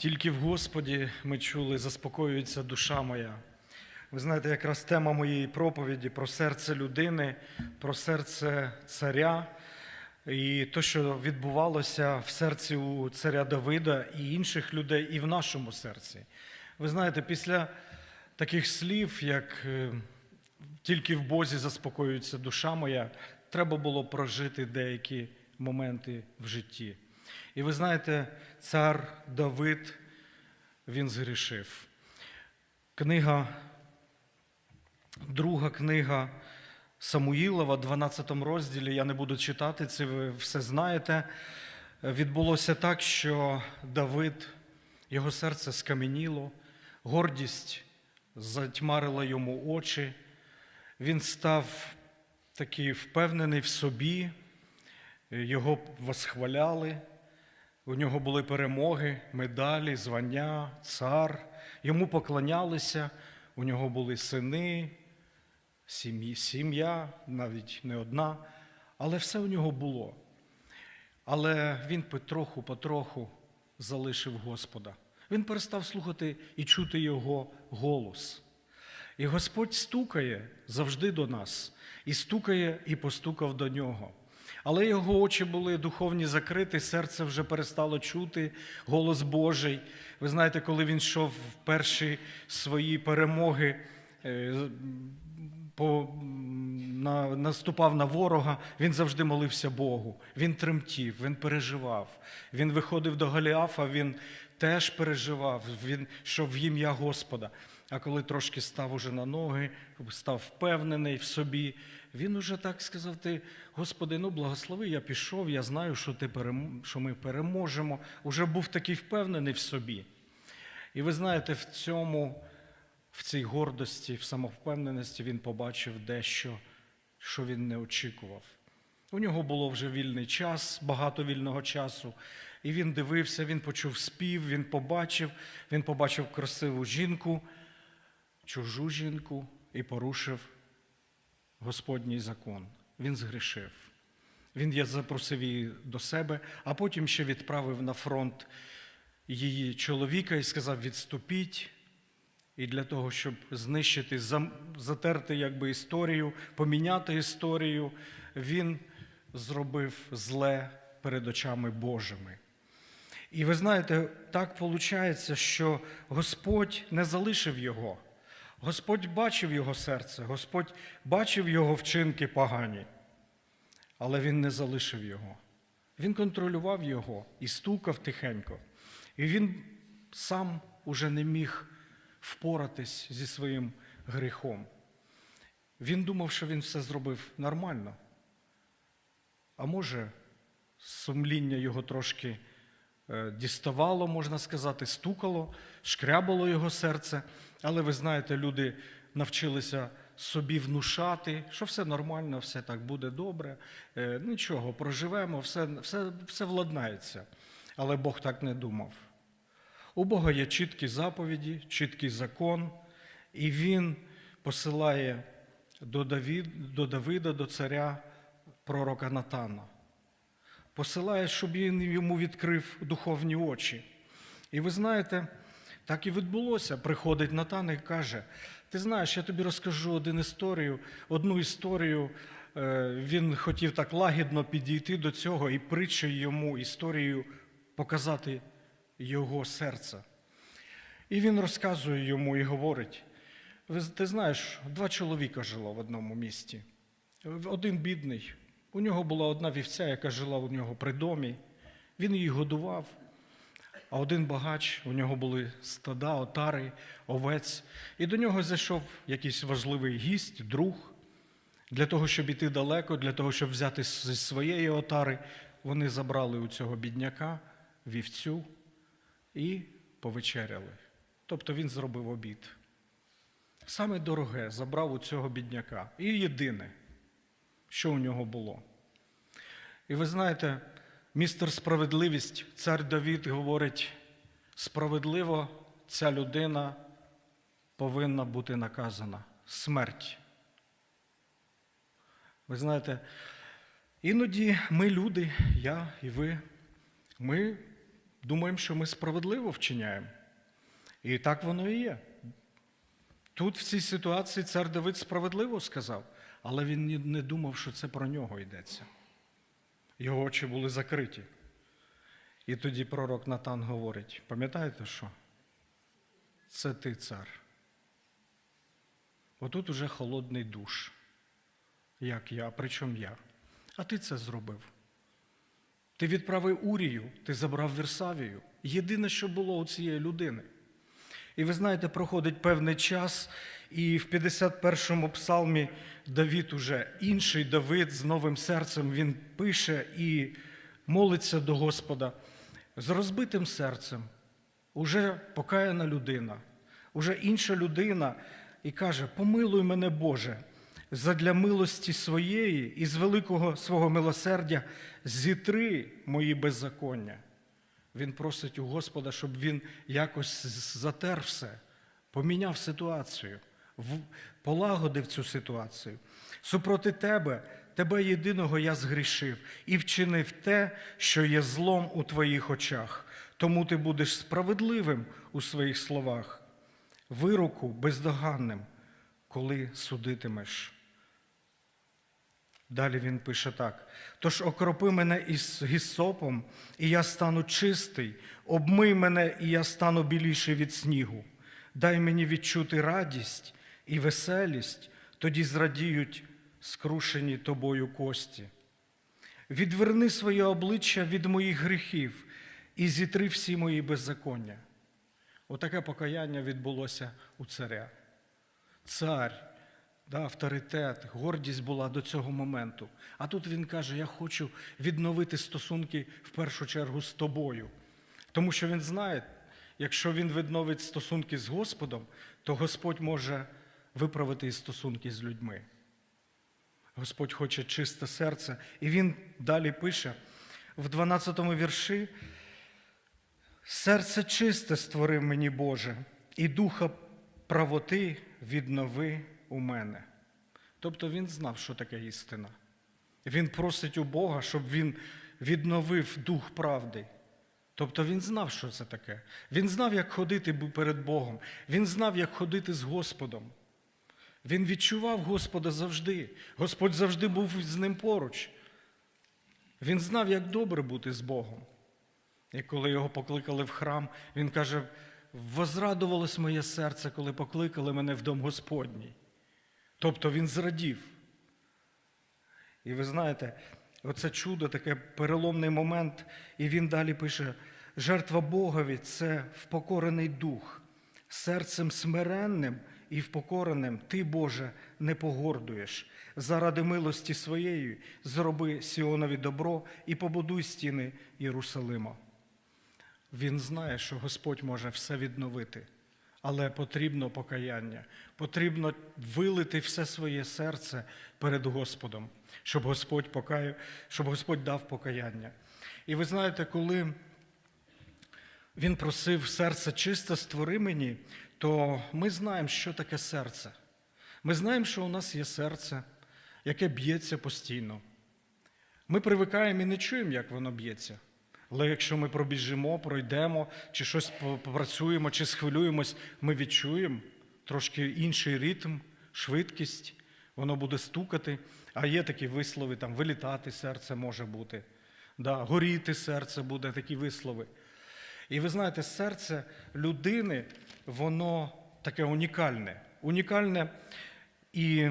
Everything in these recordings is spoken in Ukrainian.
Тільки в Господі ми чули, заспокоюється душа моя. Ви знаєте, якраз тема моєї проповіді про серце людини, про серце царя і те, що відбувалося в серці у царя Давида і інших людей, і в нашому серці. Ви знаєте, після таких слів, як е, тільки в Бозі заспокоюється душа моя, треба було прожити деякі моменти в житті. І ви знаєте, цар Давид, він згрішив. Книга, друга книга Самуїлова, 12 розділі, я не буду читати, це ви все знаєте. Відбулося так, що Давид, його серце скам'яніло, гордість затьмарила йому очі, він став такий впевнений в собі, його восхваляли, у нього були перемоги, медалі, звання, цар, йому поклонялися, у нього були сини, сім'я, навіть не одна, але все у нього було. Але він потроху-потроху залишив Господа. Він перестав слухати і чути його голос. І Господь стукає завжди до нас, і стукає, і постукав до нього. Але його очі були духовні закриті, серце вже перестало чути голос Божий. Ви знаєте, коли він йшов в перші свої перемоги, е, по, на, наступав на ворога, він завжди молився Богу. Він тремтів, він переживав. Він виходив до Голіафа, він теж переживав, він йшов в ім'я Господа. А коли трошки став уже на ноги, став впевнений в собі, він уже так сказав: ти, Господи, ну благослови, я пішов, я знаю, що, ти перем... що ми переможемо. Уже був такий впевнений в собі. І ви знаєте, в цьому, в цій гордості, в самовпевненості він побачив дещо, що він не очікував. У нього було вже вільний час, багато вільного часу. І він дивився, він почув спів, він побачив, він побачив красиву жінку, чужу жінку і порушив Господній закон. Він згрішив. Він я запросив її до себе, а потім ще відправив на фронт її чоловіка і сказав: відступіть. І для того, щоб знищити, затерти якби історію, поміняти історію, він зробив зле перед очами Божими. І ви знаєте, так виходить, що Господь не залишив його. Господь бачив його серце, Господь бачив його вчинки погані, але він не залишив його. Він контролював його і стукав тихенько. І він сам уже не міг впоратись зі своїм гріхом. Він думав, що він все зробив нормально. А може, сумління його трошки діставало, можна сказати, стукало, шкрябало його серце. Але ви знаєте, люди навчилися собі внушати, що все нормально, все так буде добре, е, нічого, проживемо, все, все, все владнається. Але Бог так не думав. У Бога є чіткі заповіді, чіткий закон, і Він посилає до Давида, до царя пророка Натана. Посилає, щоб він йому відкрив духовні очі. І ви знаєте, так і відбулося. Приходить Натан і каже: Ти знаєш, я тобі розкажу один історію, одну історію. Е, Він хотів так лагідно підійти до цього і притчею йому історію показати його серце. І він розказує йому і говорить: ти знаєш, два чоловіка жило в одному місті. Один бідний. У нього була одна вівця, яка жила у нього при домі. Він її годував. А один багач, у нього були стада, отари, овець. І до нього зайшов якийсь важливий гість, друг. Для того, щоб іти далеко, для того, щоб взяти зі своєї отари, вони забрали у цього бідняка вівцю і повечеряли. Тобто він зробив обід. Саме дороге забрав у цього бідняка. І єдине, що у нього було. І ви знаєте, містер справедливість, цар Давід говорить, справедливо ця людина повинна бути наказана. Смерть. Ви знаєте, іноді ми люди, я і ви, ми думаємо, що ми справедливо вчиняємо. І так воно і є. Тут в цій ситуації цар Давид справедливо сказав, але він не думав, що це про нього йдеться. Його очі були закриті. І тоді пророк Натан говорить: пам'ятаєте що? Це ти, цар. Отут уже холодний душ. Як я, причому я. А ти це зробив. Ти відправив Урію, ти забрав Версавію. Єдине, що було у цієї людини. І ви знаєте, проходить певний час, і в 51-му псалмі Давід уже інший Давид з новим серцем він пише і молиться до Господа з розбитим серцем. Уже покаяна людина, уже інша людина і каже: Помилуй мене, Боже, задля милості своєї і з великого свого милосердя зітри мої беззаконня. Він просить у Господа, щоб він якось затер все, поміняв ситуацію, полагодив цю ситуацію. Супроти тебе, тебе єдиного я згрішив і вчинив те, що є злом у твоїх очах. Тому ти будеш справедливим у своїх словах, вироку бездоганним, коли судитимеш. Далі він пише так: тож окропи мене із гісопом, і я стану чистий, обмий мене, і я стану біліший від снігу. Дай мені відчути радість і веселість, тоді зрадіють скрушені тобою кості. Відверни своє обличчя від моїх гріхів і зітри всі мої беззаконня. Отаке покаяння відбулося у царя. Цар, да, авторитет, гордість була до цього моменту. А тут він каже: Я хочу відновити стосунки в першу чергу з тобою. Тому що він знає, якщо він відновить стосунки з Господом, то Господь може виправити стосунки з людьми. Господь хоче чисте серце. І він далі пише в 12-му вірші: Серце чисте створи мені, Боже, і духа правоти віднови у мене. Тобто він знав, що таке істина. Він просить у Бога, щоб він відновив дух правди. Тобто він знав, що це таке. Він знав, як ходити перед Богом. Він знав, як ходити з Господом. Він відчував Господа завжди. Господь завжди був з ним поруч. Він знав, як добре бути з Богом. І коли його покликали в храм, він каже: возрадувалось моє серце, коли покликали мене в дом Господній. Тобто він зрадів. І ви знаєте, оце чудо, таке переломний момент, і він далі пише: жертва Богові це впокорений дух, серцем смиренним і впокореним ти, Боже, не погордуєш. Заради милості своєї зроби Сіонові добро і побудуй стіни Єрусалима. Він знає, що Господь може все відновити, але потрібно покаяння, потрібно вилити все своє серце перед Господом, щоб Господь покаяв, щоб Господь дав покаяння. І ви знаєте, коли він просив серце чисте, створи мені, то ми знаємо, що таке серце. Ми знаємо, що у нас є серце, яке б'ється постійно. Ми привикаємо і не чуємо, як воно б'ється. Але якщо ми пробіжимо, пройдемо, чи щось попрацюємо, чи схвилюємось, ми відчуємо трошки інший ритм, швидкість, воно буде стукати. А є такі вислови, там вилітати серце може бути, да, горіти серце буде такі вислови. І ви знаєте, серце людини, воно таке унікальне. Унікальне і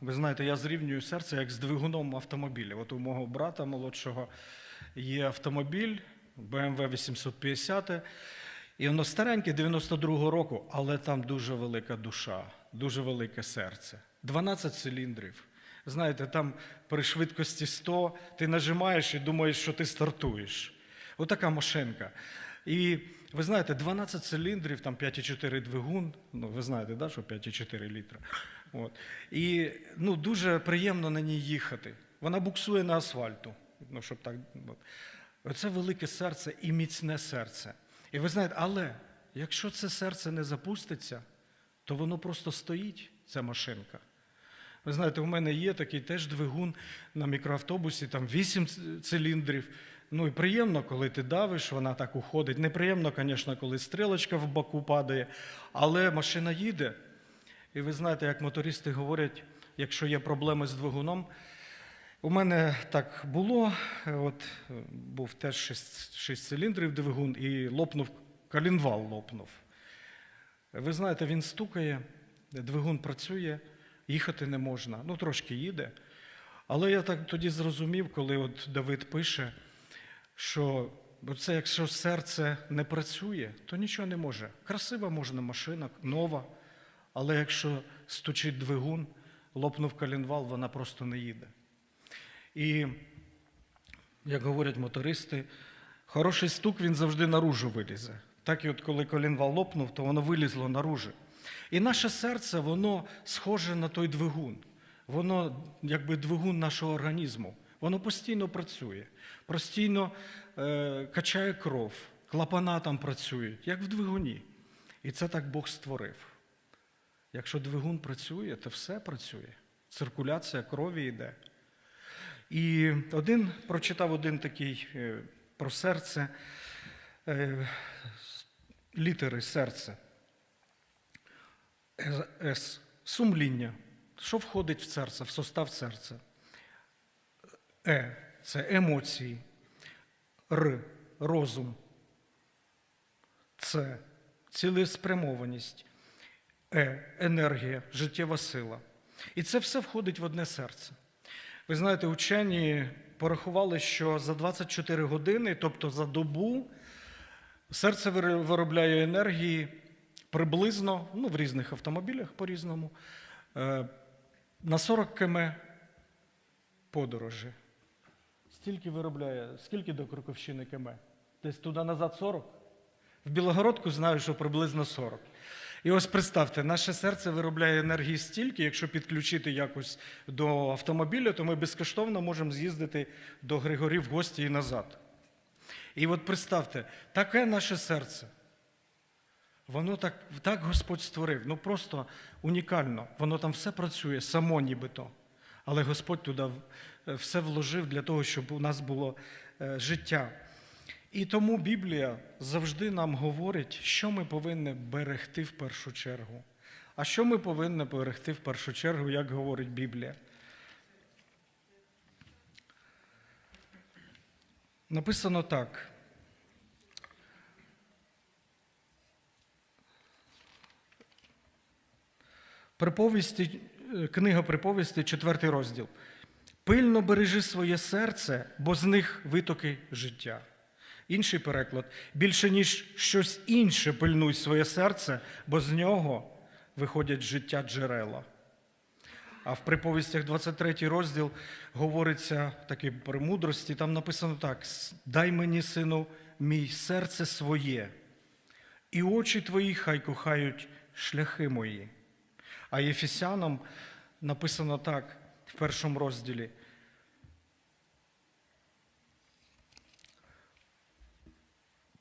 ви знаєте, я зрівнюю серце як з двигуном автомобіля. От у мого брата молодшого є автомобіль BMW 850, і воно стареньке 92-го року, але там дуже велика душа, дуже велике серце. 12 циліндрів. Знаєте, там при швидкості 100 ти нажимаєш і думаєш, що ти стартуєш. Отака машинка. І ви знаєте, 12 циліндрів, там 5,4 двигун. Ну, ви знаєте, да, що 5,4 літра. От. І ну, дуже приємно на ній їхати. Вона буксує на асфальту. Ну, щоб так. Оце велике серце і міцне серце. І ви знаєте, але якщо це серце не запуститься, то воно просто стоїть, ця машинка. Ви знаєте, у мене є такий теж двигун на мікроавтобусі, там 8 циліндрів. Ну і приємно, коли ти давиш, вона так уходить. Неприємно, звісно, коли стрілочка в боку падає, але машина їде. І ви знаєте, як мотористи говорять, якщо є проблеми з двигуном. У мене так було. От був теж 6, 6 циліндрів двигун і лопнув, колінвал лопнув. Ви знаєте, він стукає, двигун працює, їхати не можна. Ну, трошки їде. Але я так тоді зрозумів, коли от Давид пише, що це якщо серце не працює, то нічого не може. Красива можна машина, нова, але якщо стучить двигун, лопнув колінвал, вона просто не їде. І, як говорять мотористи, хороший стук він завжди наружу вилізе. Так і от коли колінвал лопнув, то воно вилізло наружу. І наше серце, воно схоже на той двигун. Воно якби двигун нашого організму. Воно постійно працює, постійно е, качає кров, клапана там працюють, як в двигуні. І це так Бог створив. Якщо двигун працює, то все працює. Циркуляція крові йде. І один прочитав один такий е, про серце, е, літери серце. Е, С. Сумління. Що входить в серце, в состав серця? Е. Це емоції. Р. Розум. Це цілеспрямованість. Е. Енергія, життєва сила. І це все входить в одне серце. Ви знаєте, учені порахували, що за 24 години, тобто за добу, серце виробляє енергії приблизно, ну, в різних автомобілях по-різному, е, на 40 км подорожі. Стільки виробляє, скільки до Кроковщини км? Десь туди назад 40? В Білогородку знаю, що приблизно 40. І ось представте, наше серце виробляє енергії стільки, якщо підключити якось до автомобіля, то ми безкоштовно можемо з'їздити до Григорів в гості і назад. І от представте, таке наше серце. Воно так, так Господь створив, ну просто унікально. Воно там все працює, само нібито. Але Господь туди все вложив для того, щоб у нас було е, життя. І тому Біблія завжди нам говорить, що ми повинні берегти в першу чергу. А що ми повинні берегти в першу чергу, як говорить Біблія? Написано так. Приповісті, е, книга приповісті, четвертий розділ. Пильно бережи своє серце, бо з них витоки життя. Інший переклад. Більше ніж щось інше пильнуй своє серце, бо з нього виходять життя джерела. А в приповістях 23 розділ говориться такі премудрості, там написано так: дай мені, сину, мій серце своє, і очі твої хай кохають шляхи мої. А Єфесянам написано так в першому розділі.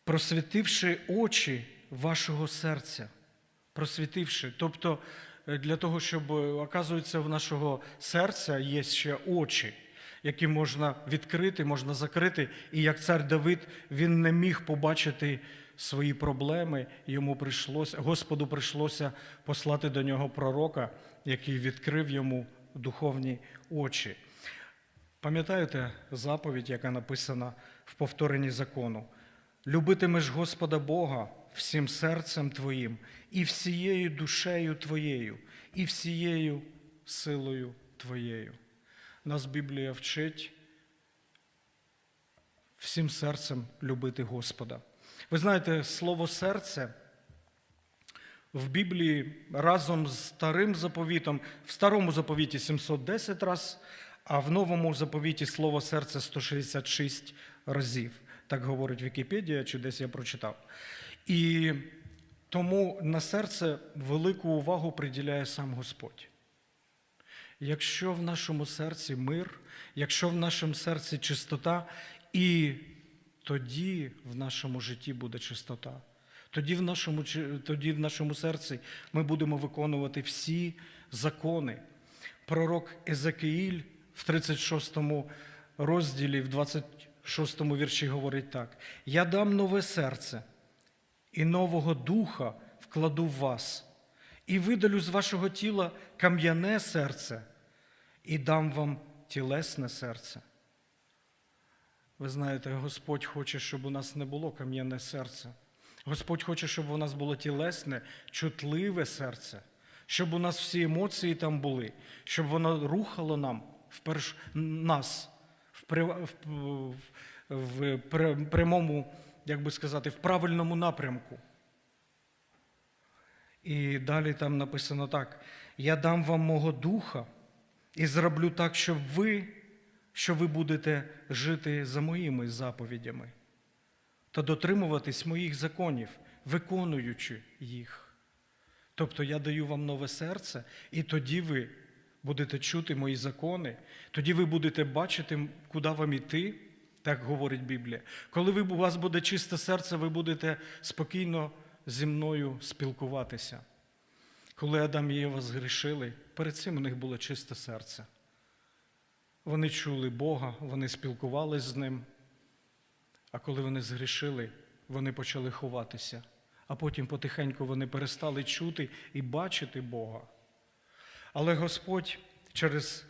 Просвітивши очі вашого серця, просвітивши. Тобто, е, для того, щоб, е, оказується, в нашого серця є ще очі, які можна відкрити, можна закрити. І як цар Давид, він не міг побачити свої проблеми, йому прийшлося, Господу прийшлося послати до нього пророка, який відкрив йому духовні очі. Пам'ятаєте заповідь, яка написана в повторенні закону? Любитимеш Господа Бога всім серцем твоїм, і всією душею твоєю, і всією силою твоєю. Нас Біблія вчить всім серцем любити Господа. Ви знаєте, слово серце в Біблії разом з старим заповітом, в старому заповіті 710 раз, а в новому заповіті слово серце 166 разів. Так говорить Вікіпедія, чи десь я прочитав. І тому на серце велику увагу приділяє сам Господь. Якщо в нашому серці мир, якщо в нашому серці чистота, і тоді в нашому житті буде чистота. Тоді в нашому, тоді в нашому серці ми будемо виконувати всі закони. Пророк Езекиїль в 36 розділі, в 20, шостому вірші говорить так: Я дам нове серце, і нового духа вкладу в вас, і видалю з вашого тіла кам'яне серце, і дам вам тілесне серце. Ви знаєте, Господь хоче, щоб у нас не було кам'яне серце. Господь хоче, щоб у нас було тілесне, чутливе серце, щоб у нас всі емоції там були, щоб воно рухало нам вперш нас в, при- в, в, прямому, як би сказати, в правильному напрямку. І далі там написано так: Я дам вам мого духа і зроблю так, щоб ви, що ви будете жити за моїми заповідями та дотримуватись моїх законів, виконуючи їх. Тобто я даю вам нове серце, і тоді ви будете чути мої закони, тоді ви будете бачити, куди вам іти, так говорить Біблія. Коли ви, у вас буде чисте серце, ви будете спокійно зі мною спілкуватися. Коли Адам і Єва згрішили, перед цим у них було чисте серце. Вони чули Бога, вони спілкувалися з ним. А коли вони згрішили, вони почали ховатися, а потім потихеньку вони перестали чути і бачити Бога. Але Господь через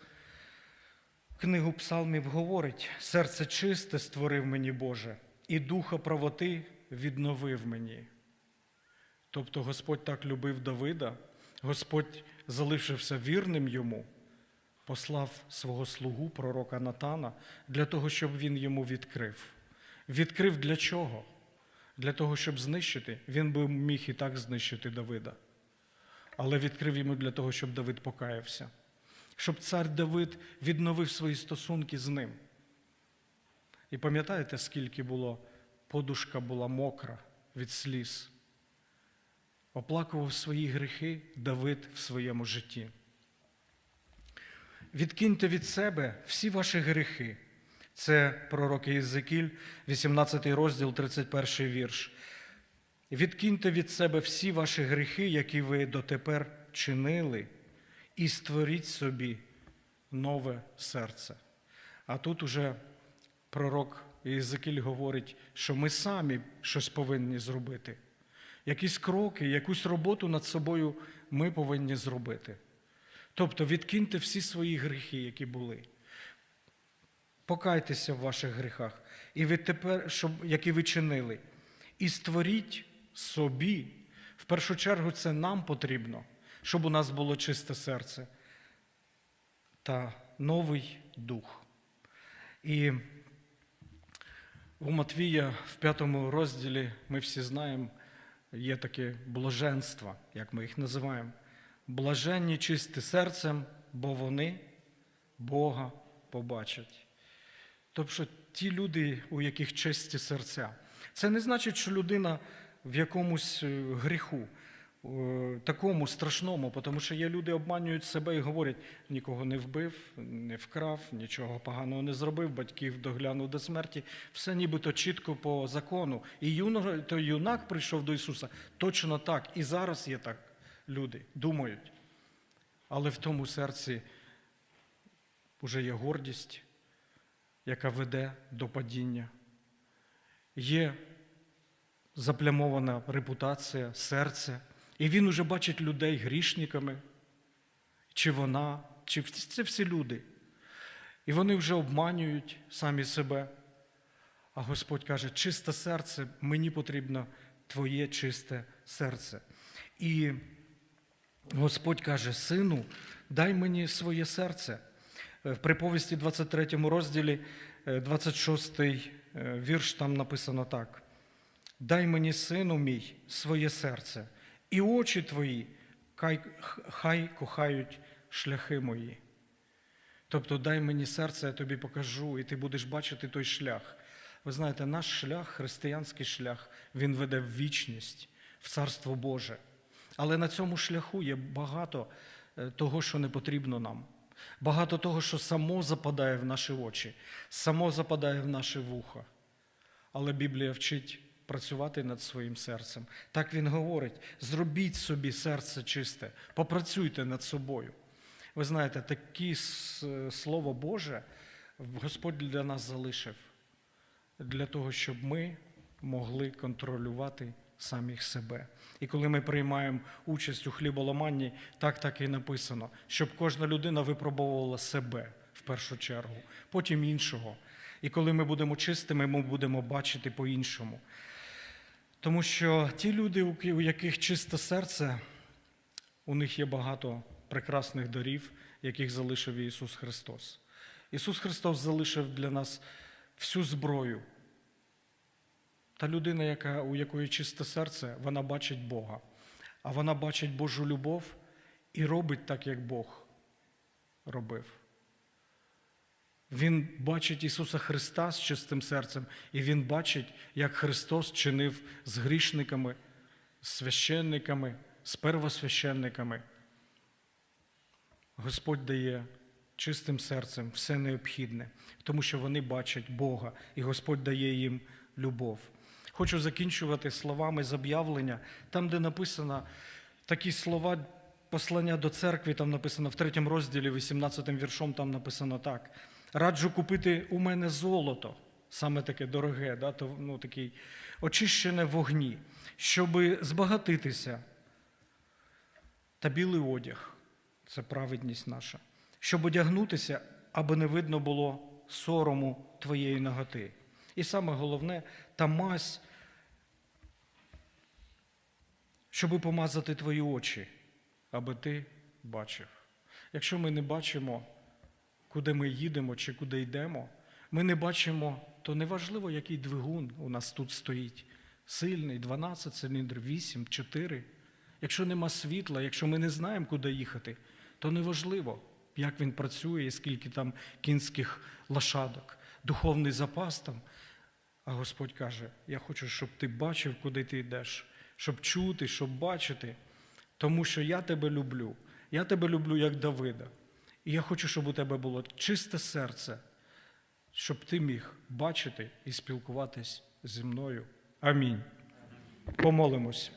книгу Псалмів говорить: серце чисте створив мені Боже, і духа правоти відновив мені. Тобто Господь так любив Давида, Господь залишився вірним йому, послав свого слугу, пророка Натана, для того, щоб він йому відкрив. Відкрив для чого? Для того, щоб знищити. Він би міг і так знищити Давида. Але відкрив йому для того, щоб Давид покаявся, щоб цар Давид відновив свої стосунки з ним. І пам'ятаєте, скільки було, подушка була мокра від сліз. Оплакував свої гріхи Давид в своєму житті. Відкиньте від себе всі ваші гріхи. Це пророк Єзекіль, 18 розділ, 31 вірш. Відкиньте від себе всі ваші гріхи, які ви дотепер чинили, і створіть собі нове серце. А тут уже пророк Єзекіль говорить, що ми самі щось повинні зробити. Якісь кроки, якусь роботу над собою ми повинні зробити. Тобто відкиньте всі свої гріхи, які були. Покайтеся в ваших гріхах, і відтепер, щоб, які ви чинили, і створіть собі. В першу чергу це нам потрібно, щоб у нас було чисте серце та новий дух. І у Матвія в п'ятому розділі ми всі знаємо, є таке блаженство, як ми їх називаємо. Блаженні чисті серцем, бо вони Бога побачать. Тобто ті люди, у яких чисті серця. Це не значить, що людина в якомусь е, гріху, е, такому страшному, тому що є люди обманюють себе і говорять, нікого не вбив, не вкрав, нічого поганого не зробив, батьків доглянув до смерті. Все нібито чітко по закону. І юно, то юнак прийшов до Ісуса. Точно так. І зараз є так люди, думають. Але в тому серці вже є гордість, яка веде до падіння. Є заплямована репутація, серце, і він уже бачить людей грішниками, чи вона, чи це всі люди. І вони вже обманюють самі себе. А Господь каже, чисте серце, мені потрібно твоє чисте серце. І Господь каже, сину, дай мені своє серце. Е, В приповісті 23 розділі, е, 26 е, вірш, там написано так. Дай мені, сину мій, своє серце, і очі твої хай, хай кохають шляхи мої. Тобто дай мені серце, я тобі покажу, і ти будеш бачити той шлях. Ви знаєте, наш шлях, християнський шлях, він веде в вічність, в Царство Боже. Але на цьому шляху є багато е, того, що не потрібно нам. Багато того, що само западає в наші очі, само западає в наші вуха. Але Біблія вчить працювати над своїм серцем. Так він говорить: зробіть собі серце чисте, попрацюйте над собою. Ви знаєте, таке слово Боже Господь для нас залишив. для того, щоб ми могли контролювати самих себе. І коли ми приймаємо участь у хліболоманні, так так і написано, щоб кожна людина випробовувала себе в першу чергу, потім іншого. І коли ми будемо чистими, ми будемо бачити по-іншому. Тому що ті люди, у яких чисте серце, у них є багато прекрасних дарів, яких залишив Ісус Христос. Ісус Христос залишив для нас всю зброю. Та людина, яка, у якої чисте серце, вона бачить Бога, а вона бачить Божу любов і робить так, як Бог робив. Він бачить Ісуса Христа з чистим серцем, і Він бачить, як Христос чинив з грішниками, з священниками, з первосвященниками. Господь дає чистим серцем все необхідне, тому що вони бачать Бога, і Господь дає їм любов. Хочу закінчувати словами з об'явлення, там, де написано такі слова послання до церкви, там написано в третьому розділі, 18 віршом, там написано так: раджу купити у мене золото, саме таке дороге, да, то, ну, такий, очищене вогні, щоби збагатитися та білий одяг це праведність наша, щоб одягнутися, аби не видно було сорому твоєї ноготи. І саме головне, та мазь, щоби помазати твої очі, аби ти бачив. Якщо ми не бачимо, куди ми їдемо чи куди йдемо, ми не бачимо, то неважливо, який двигун у нас тут стоїть. Сильний, 12 циліндр, 8, 4. Якщо нема світла, якщо ми не знаємо, куди їхати, то неважливо, як він працює, і скільки там кінських лошадок, духовний запас там. А Господь каже: Я хочу, щоб ти бачив, куди ти йдеш, щоб чути, щоб бачити, тому що я тебе люблю. Я тебе люблю як Давида. І я хочу, щоб у тебе було чисте серце, щоб ти міг бачити і спілкуватись зі мною. Амінь. Помолимось.